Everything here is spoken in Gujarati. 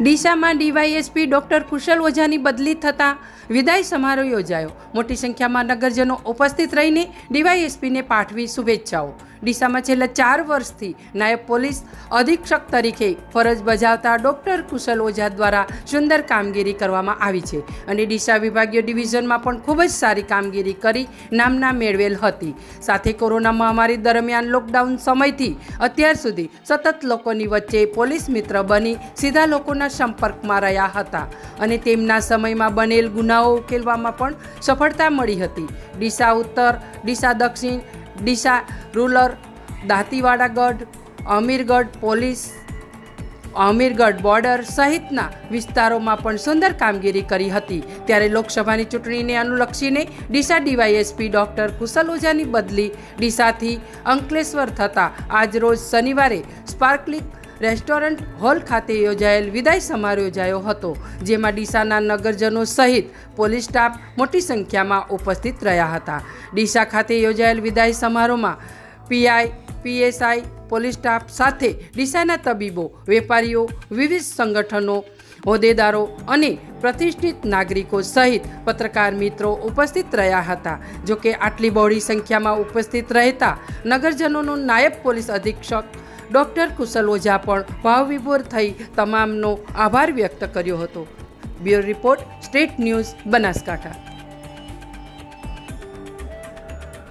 ડીસામાં ડીવાયએસપી ડોક્ટર કુશલ ઓઝાની બદલી થતાં વિદાય સમારોહ યોજાયો. મોટી સંખ્યામાં નગરજનો ઉપસ્થિત રહીને ડીવાયએસપીને પાઠવી શુભેચ્છાઓ. ડીસામાં છેલ્લા ચાર વર્ષથી નાયબ પોલીસ અધિક્ષક તરીકે ફરજ બજાવતા ડોક્ટર કુશલ ઓઝા દ્વારા સુંદર કામગીરી કરવામાં આવી છે અને ડીસા વિભાગીય ડિવિઝનમાં પણ ખૂબ જ સારી કામગીરી કરી નામના મેળવેલ હતી. સાથે કોરોના મહામારી દરમિયાન લોકડાઉન સમયથી અત્યાર સુધી સતત લોકોની વચ્ચે પોલીસ મિત્ર બની સીધા લોકોના સંપર્કમાં રહ્યા હતા અને તેમના સમયમાં બનેલ ગુનાઓ ઉકેલવામાં પણ સફળતા મળી હતી. ડીસા ઉત્તર, ડીસા દક્ષિણ, ડીસા રૂરલ, દાંતીવાડા ગઢ, અમીરગઢ પોલીસ, અમીરગઢ બોર્ડર સહિતના વિસ્તારોમાં પણ સુંદર કામગીરી કરી હતી. ત્યારે લોકસભાની ચૂંટણીને અનુલક્ષીને ડીસા ડીવાયએસપી ડૉક્ટર કુશલ ઓઝાની બદલી ડીસાથી અંકલેશ્વર થતાં આજરોજ શનિવારે સ્પાર્કલિક રેસ્ટોરન્ટ હોલ ખાતે યોજાયેલ વિદાય સમારોહ યોજાયો હતો, જેમાં ડીસાના નગરજનો સહિત પોલીસ સ્ટાફ મોટી સંખ્યામાં ઉપસ્થિત રહ્યા હતા. ડીસા ખાતે યોજાયેલ વિદાય સમારોહમાં પીઆઈ, પીએસઆઈ, પોલીસ સ્ટાફ સાથે ડીસાના તબીબો, વેપારીઓ, વિવિધ સંગઠનો, હોદ્દેદારો અને પ્રતિષ્ઠિત નાગરિકો સહિત પત્રકાર મિત્રો ઉપસ્થિત રહ્યા હતા. જોકે આટલી બહોળી સંખ્યામાં ઉપસ્થિત રહેતા નગરજનોનું નાયબ પોલીસ અધિક્ષક ડૉક્ટર કુશલ ઓઝા પણ ભાવવિભોર થઈ તમામનો આભાર વ્યક્ત કર્યો હતો. Bureau report state news Banaskantha.